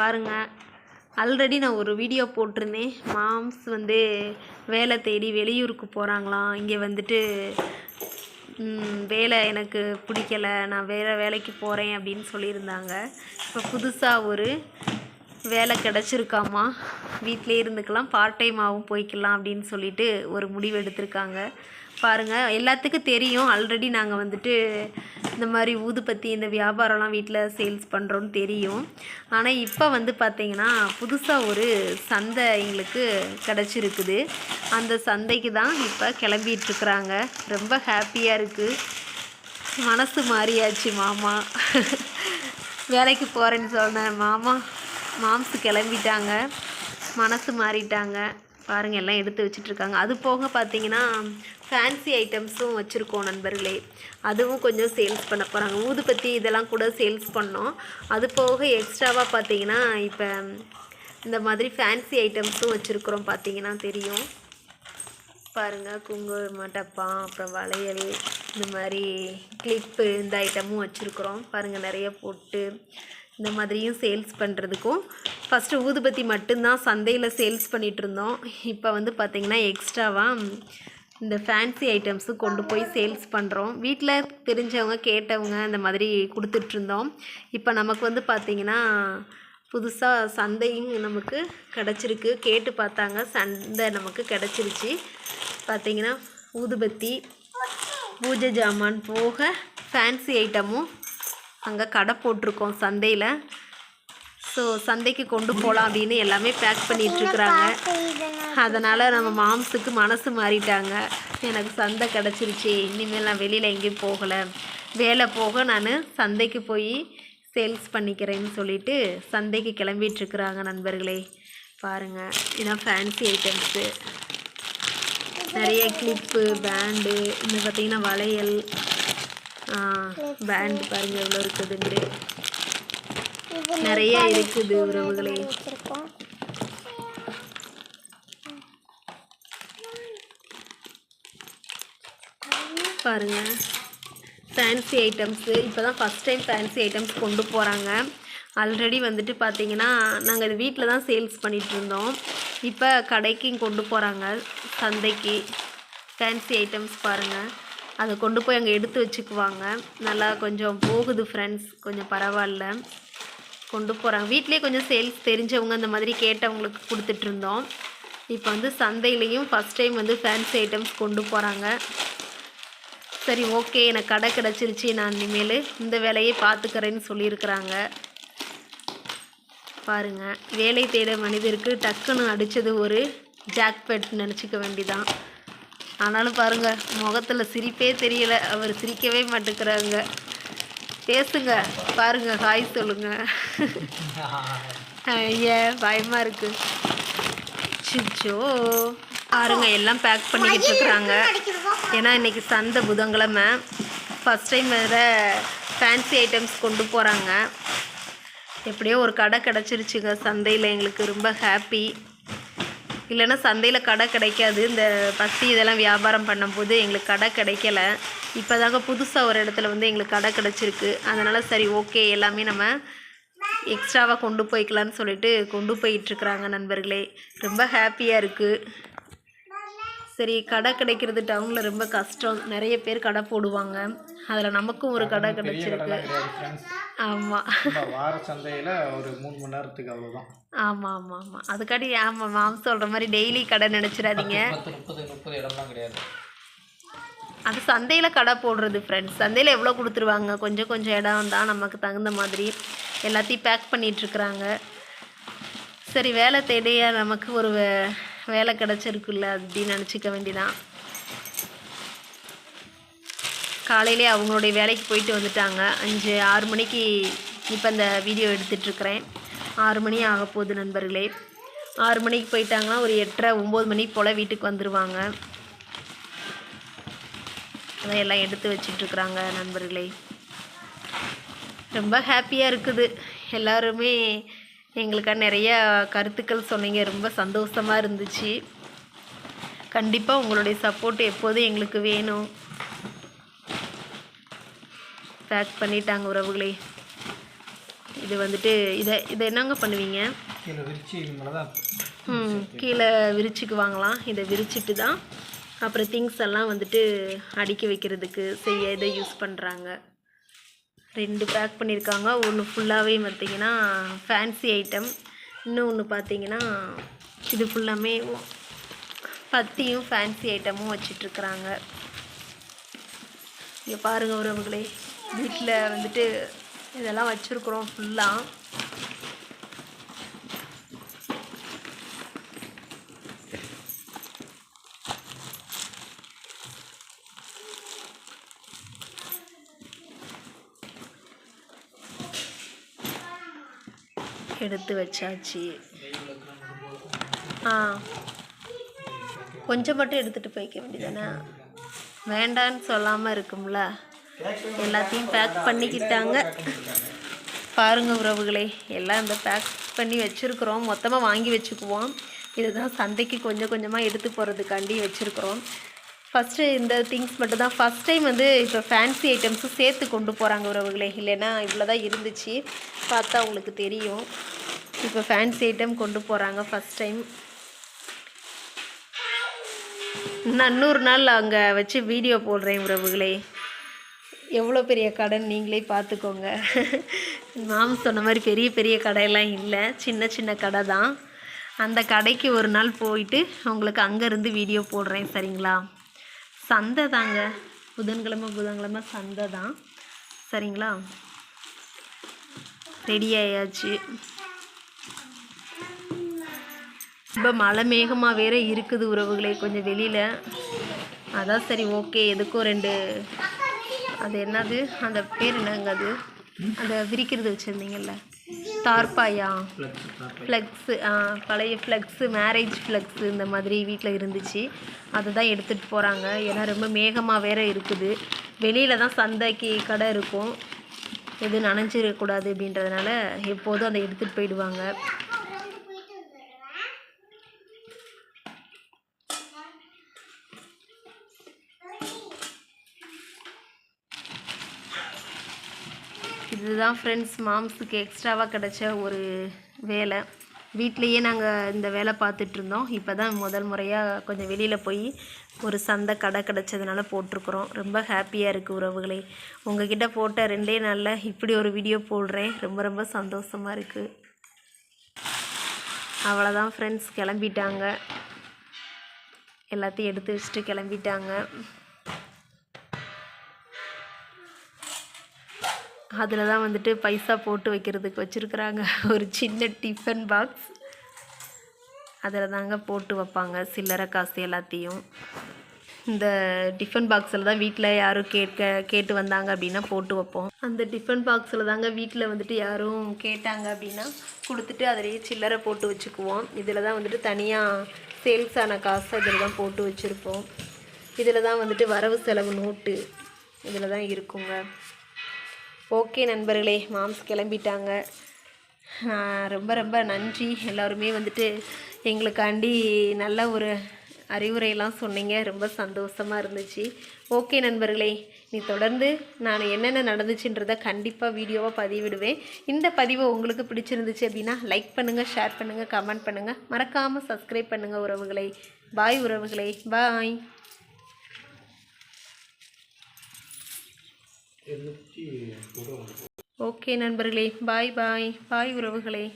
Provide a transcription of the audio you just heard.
பாருங்கள் ஆல்ரெடி நான் ஒரு வீடியோ போட்டிருந்தேன். மாம்ஸ் வந்து வேலை தேடி வெளியூருக்கு போகிறாங்களாம் இங்கே வந்துட்டு வேலை எனக்கு பிடிக்கல. நான் வேறு வேலைக்கு போகிறேன் அப்படின்னு சொல்லியிருந்தாங்க. இப்போ புதுசாக ஒரு வேலை கிடச்சிருக்காமா? வீட்டிலே இருந்துக்கலாம். பார்ட் டைமாகவும் போய்க்கலாம் அப்படின்னு சொல்லிட்டு ஒரு முடிவு எடுத்திருக்காங்க. பாருங்கள் எல்லாத்துக்கும் தெரியும். ஆல்ரெடி நாங்கள் வந்துட்டு இந்த மாதிரி ஊதுபத்தி இந்த வியாபாரம்லாம் வீட்டில் சேல்ஸ் பண்ணுறோன்னு தெரியும். ஆனால் இப்போ வந்து பார்த்திங்கன்னா புதுசாக ஒரு சந்தை எங்களுக்கு கிடச்சிருக்குது. அந்த சந்தைக்கு தான் இப்போ கிளம்பிகிட்ருக்குறாங்க ரொம்ப ஹாப்பியாக இருக்குது மனசு மாறியாச்சு மாமா. வேலைக்கு போகிறேன்னு சொன்னேன் மாமா. மாம்சு கிளம்பிட்டாங்க. மனசு மாறிட்டாங்க. பாருங்கள் எல்லாம் எடுத்து வச்சிட்ருக்காங்க. அது போக பார்த்தீங்கன்னா ஃபேன்சி ஐட்டம்ஸும் வச்சுருக்கோம் நண்பர்களே. அதுவும் கொஞ்சம் சேல்ஸ் பண்ண போகிறாங்க ஊதுபத்தி இதெல்லாம் கூட சேல்ஸ் பண்ணோம். அது போக எக்ஸ்ட்ராவாக பார்த்தீங்கன்னா இப்போ இந்த மாதிரி ஃபேன்சி ஐட்டம்ஸும் வச்சுருக்குறோம் பார்த்தீங்கன்னா தெரியும். பாருங்கள் குங்கும டப்பா அப்புறம் வளையல் இந்த மாதிரி கிளிப்பு இந்த ஐட்டமும் வச்சுருக்குறோம். பாருங்கள் நிறைய போட்டு இந்த மாதிரியும் சேல்ஸ் பண்ணுறதுக்கும் ஃபஸ்ட்டு ஊதுபத்தி மட்டும்தான் சந்தையில் சேல்ஸ் பண்ணிகிட்ருந்தோம் இப்போ வந்து பார்த்திங்கன்னா எக்ஸ்ட்ராவாக இந்த ஃபேன்சி ஐட்டம்ஸும் கொண்டு போய் சேல்ஸ் பண்ணுறோம் வீட்டில் தெரிஞ்சவங்க கேட்டவங்க இந்த மாதிரி கொடுத்துட்ருந்தோம் இப்போ நமக்கு வந்து பார்த்திங்கன்னா புதுசாக சந்தையும் நமக்கு கிடச்சிருக்கு. கேட்டு பார்த்தாங்க சந்தை நமக்கு கிடச்சிருச்சு. பார்த்தீங்கன்னா ஊதுபத்தி பூஜை ஜாமான் போக ஃபேன்சி ஐட்டமும் அங்கே கடை போட்டிருக்கோம் சந்தையில். ஸோ சந்தைக்கு கொண்டு போகலாம் அப்படின்னு எல்லாமே பேக் பண்ணிகிட்ருக்குறாங்க அதனால் நம்ம மாம்ஸுக்கு மனசு மாறிட்டாங்க. எனக்கு சந்தை கிடச்சிருச்சு. இனிமேல் நான் வெளியில் எங்கேயும் போகலை. வேலை போக நான் சந்தைக்கு போய் சேல்ஸ் பண்ணிக்கிறேன்னு சொல்லிட்டு சந்தைக்கு கிளம்பிட்டுருக்குறாங்க நண்பர்களே. பாருங்கள் இதான் ஃபேன்சி ஐட்டம்ஸு நிறைய கிளிப்பு பேண்டு இன்னும் பார்த்தீங்கன்னா வளையல் பேண்டு பாருங்கள் எவ்வளோ இருக்குதுன்ட்டு நிறைய இருக்குது உறவுகளே. வச்சிருக்கோம். பாருங்க. ஃபேன்சி ஐட்டம்ஸு இப்போ தான் ஃபஸ்ட் டைம் ஃபேன்சி ஐட்டம்ஸ் கொண்டு போகிறாங்க ஆல்ரெடி வந்துட்டு பார்த்தீங்கன்னா நாங்கள் இது வீட்டில் தான் சேல்ஸ் பண்ணிகிட்டு இருந்தோம். இப்போ கடைக்கும் கொண்டு போகிறாங்க சந்தைக்கு. ஃபேன்சி ஐட்டம்ஸ் பாருங்கள் அதை கொண்டு போய் அங்கே எடுத்து வச்சுக்குவாங்க. நல்லா கொஞ்சம் போகுது ஃப்ரெண்ட்ஸ் கொஞ்சம் பரவாயில்ல. கொண்டு போகிறாங்க வீட்டிலே கொஞ்சம் சேல்ஸ் தெரிஞ்சவங்க அந்த மாதிரி கேட்டவங்களுக்கு கொடுத்துட்ருந்தோம். இப்போ வந்து சந்தையிலையும் ஃபஸ்ட் டைம் வந்து ஃபேன்சி ஐட்டம்ஸ் கொண்டு போகிறாங்க சரி ஓகே எனக்கு கடை கிடச்சிருச்சு. நான் இனிமேல் இந்த வேலையை பார்த்துக்கிறேன்னு சொல்லியிருக்கிறாங்க. பாருங்கள் வேலை தேட மனிதருக்கு டக்குன்னு அடித்தது ஒரு ஜாக்பெட் நினச்சிக்க வேண்டிதான். ஆனாலும் பாருங்க முகத்தில் சிரிப்பே தெரியல. அவர் சிரிக்கவே மாட்டேங்கிறாங்க. பேசுங்க பாருங்க ஹாய் சொல்லுங்க. ஐயா பயமா இருக்கு. சிச்சோ பாருங்க எல்லாம் பேக் பண்ணிக்கிட்டு இருக்கிறாங்க. ஏன்னா இன்னைக்கு சந்தை புதன்கிழமை. ஃபஸ்ட் டைம் வேறு ஃபேன்சி ஐட்டம்ஸ் கொண்டு போகிறாங்க எப்படியோ ஒரு கடை கிடச்சிருச்சுங்க. சந்தையில் எங்களுக்கு ரொம்ப ஹாப்பி இல்லைன்னா சந்தையில் கடை கிடைக்காது. இந்த பசி இதெல்லாம் வியாபாரம் பண்ணும்போது எங்களுக்கு கடை கிடைக்கல. இப்போ தாங்க புதுசாக ஒரு இடத்துல வந்து எங்களுக்கு கடை கிடச்சிருக்கு. அதனால் சரி ஓகே எல்லாமே நம்ம எக்ஸ்ட்ராவாக கொண்டு போய்க்கலான்னு சொல்லிட்டு கொண்டு போயிட்டுருக்குறாங்க நண்பர்களே. ரொம்ப ஹாப்பியாக இருக்குது சரி கடை கிடைக்கிறது டவுனில் ரொம்ப கஷ்டம். நிறைய பேர் கடை போடுவாங்க. அதில் நமக்கும் ஒரு கடை கிடச்சிருக்கு. ஆமாம் வார சந்தையில் ஒரு மூணு மணி நேரத்துக்கு அவ்வளோதான் ஆமாம் ஆமாம் ஆமாம் அதுக்காட்டி ஆமாம் மாம் சொல்கிற மாதிரி டெய்லி கடை நினச்சிடாதீங்க. அது சந்தையில் கடை போடுறது ஃப்ரெண்ட்ஸ் சந்தையில் எவ்வளோ கொடுத்துருவாங்க? கொஞ்சம் கொஞ்சம் இடம் தான் நமக்கு தகுந்த மாதிரி. எல்லாத்தையும் பேக் பண்ணிகிட்ருக்குறாங்க சரி வேலை தேடிய நமக்கு ஒரு வேலை கிடச்சிருக்குல்ல அப்படின்னு நினச்சிக்க வேண்டிதான். காலையிலே அவங்களுடைய வேலைக்கு போயிட்டு வந்துட்டாங்க. அஞ்சு ஆறு மணிக்கு இப்போ இந்த வீடியோ எடுத்துட்ருக்குறேன் ஆறு மணி ஆக போகுது நண்பர்களே. ஆறு மணிக்கு போயிட்டாங்கன்னா ஒரு எட்டரை ஒம்பது மணி போல் வீட்டுக்கு வந்துடுவாங்க அதான் எல்லாம் எடுத்து வச்சிட்ருக்குறாங்க நண்பர்களே. ரொம்ப ஹாப்பியாக இருக்குது. எல்லாருமே எங்களுக்காக நிறைய கருத்துக்கள் சொன்னீங்க. ரொம்ப சந்தோஷமாக இருந்துச்சு. கண்டிப்பாக உங்களுடைய சப்போர்ட் எப்போதும் எங்களுக்கு வேணும். பேக் பண்ணிட்டாங்க உறவுகளே. இது வந்துட்டு இதை இதை என்னங்க பண்ணுவீங்க? ம், கீழே விரிச்சுக்குவாங்களாம் இதை விரிச்சிட்டு தான் அப்புறம் திங்ஸ் எல்லாம் வந்துட்டு அடுக்கி வைக்கிறதுக்கு செய்ய இதை யூஸ் பண்ணுறாங்க ரெண்டு பேக் பண்ணியிருக்காங்க ஒன்று ஃபுல்லாகவே பார்த்திங்கன்னா ஃபேன்சி ஐட்டம் இன்னொன்று பார்த்தீங்கன்னா இது ஃபுல்லாமே பத்தியும் ஃபேன்சி ஐட்டமும் வச்சிட்ருக்குறாங்க. இங்கே பாருங்கள் உறவுகளே. வீட்டில் வந்துட்டு இதெல்லாம் வச்சுருக்குறோம் ஃபுல்லாக எடுத்து வச்சாச்சு. ஆ. கொஞ்சம் மட்டும் எடுத்துகிட்டு போய்க்க வேண்டியதானே வேண்டான்னு சொல்லாமல் இருக்கும்ல? எல்லாத்தையும் பேக் பண்ணிக்கிட்டாங்க. பாருங்க உறவுகளே எல்லாம் இந்த பேக் பண்ணி வச்சுருக்குறோம். மொத்தமாக வாங்கி வச்சுக்குவோம். இதுதான் சந்தைக்கு கொஞ்சம் கொஞ்சமாக எடுத்து போகிறதுக்காண்டி வச்சுருக்குறோம். ஃபஸ்ட்டு இந்த திங்ஸ் மட்டும் தான் ஃபஸ்ட் டைம் வந்து இப்போ ஃபேன்சி ஐட்டம்ஸும் சேர்த்து கொண்டு போகிறாங்க உறவுகளே. இல்லைன்னா இவ்வளோ தான் இருந்துச்சு. பார்த்தா உங்களுக்கு தெரியும். இப்போ ஃபேன்சி ஐட்டம் கொண்டு போகிறாங்க ஃபஸ்ட் டைம் நான் இன்னொரு நாள் அங்கே வச்சு வீடியோ போடுறேன் உறவுகளே. எவ்வளோ பெரிய கடைன்னு நீங்களே பார்த்துக்கோங்க. மாம் சொன்ன மாதிரி பெரிய பெரிய கடையெல்லாம் இல்லை. சின்ன சின்ன கடை தான் அந்த கடைக்கு ஒரு நாள் போயிட்டு உங்களுக்கு அங்கேருந்து வீடியோ போடுறேன் சரிங்களா? சந்தை தாங்க. புதன்கிழமை புதன்கிழமை சந்தை தான். சரிங்களா? ரெடி ஆயாச்சு. ரொம்ப மழை மேகமாக வேற இருக்குது உறவுகளே கொஞ்சம் வெளியில். அதான் சரி ஓகே எதுக்கும் ரெண்டு அது என்னது? அந்த பேர் என்னங்க அது? அந்த விரிக்கிறது வச்சுருந்தீங்கல்ல? தார்பாயா? ஃப்ளெக்ஸு பழைய ஃப்ளெக்ஸு மேரேஜ் ஃப்ளெக்ஸு இந்த மாதிரி வீட்டில் இருந்துச்சு. அதை தான் எடுத்துகிட்டு போகிறாங்க ஏன்னா ரொம்ப மேகமாக வேற இருக்குது. வெளியில் தான் சந்தைக்கு கடை இருக்கும். எதுவும் நனைஞ்சிடக்கூடாது அப்படின்றதுனால எப்போதும் அதை எடுத்துகிட்டு போயிடுவாங்க. இதுதான் ஃப்ரெண்ட்ஸ் மாம்ஸுக்கு எக்ஸ்ட்ராவாக கிடச்ச ஒரு வேலை. வீட்லேயே நாங்கள் இந்த வேலை பார்த்துட்ருந்தோம் இப்போ தான் முதல் முறையாக கொஞ்சம் வெளியில் போய் ஒரு சந்தை கடை கிடச்சதுனால போட்டிருக்குறோம். ரொம்ப ஹாப்பியாக இருக்குது உறவுகளே. உங்ககிட்ட போட்ட ரெண்டே நாளில் இப்படி ஒரு வீடியோ போடுறேன். ரொம்ப ரொம்ப சந்தோஷமாக இருக்குது அவ்வளோதான் ஃப்ரெண்ட்ஸ் கிளம்பிட்டாங்க. எல்லாத்தையும் எடுத்து வச்சுட்டு கிளம்பிட்டாங்க. அதில் தான் வந்துட்டு பைசா போட்டு வைக்கிறதுக்கு வச்சுருக்குறாங்க. ஒரு சின்ன டிஃபன் பாக்ஸ் அதில் தாங்க போட்டு வைப்பாங்க சில்லறை காசு எல்லாத்தையும். இந்த டிஃபன் பாக்ஸில் தான் வீட்டில் யாரும் கேட்க கேட்டு வந்தாங்க அப்படின்னா போட்டு வைப்போம். அந்த டிஃபன் பாக்ஸில் தாங்க வீட்டில் வந்துட்டு யாரும் கேட்டாங்க அப்படின்னா கொடுத்துட்டு அதிலேயே சில்லறை போட்டு வச்சுக்குவோம். இதில் தான் வந்துட்டு தனியாக சேல்ஸ் ஆன காசு அதில் தான் போட்டு வச்சுருப்போம். இதில் தான் வந்துட்டு வரவு செலவு நோட்டு இதில் தான் இருக்குங்க. ஓகே நண்பர்களே மாம்ஸ் கிளம்பிட்டாங்க. ரொம்ப ரொம்ப நன்றி. எல்லாருமே வந்துட்டு எங்களுக்காண்டி நல்ல ஒரு அறிவுரையெல்லாம் சொன்னீங்க. ரொம்ப சந்தோஷமாக இருந்துச்சு. ஓகே நண்பர்களே நீ தொடர்ந்து நான் என்னென்ன நடந்துச்சுன்றதை கண்டிப்பாக வீடியோவாக பதிவிடுவேன். இந்த பதிவு உங்களுக்கு பிடிச்சிருந்துச்சு அப்படின்னா லைக் பண்ணுங்கள் ஷேர் பண்ணுங்கள் கமெண்ட் பண்ணுங்கள் மறக்காமல் சப்ஸ்கிரைப் பண்ணுங்கள் உறவுகளை. பாய் உறவுகளே. பாய் ஓகே நண்பர்களே பாய் பாய். பாய் உறவுகளே.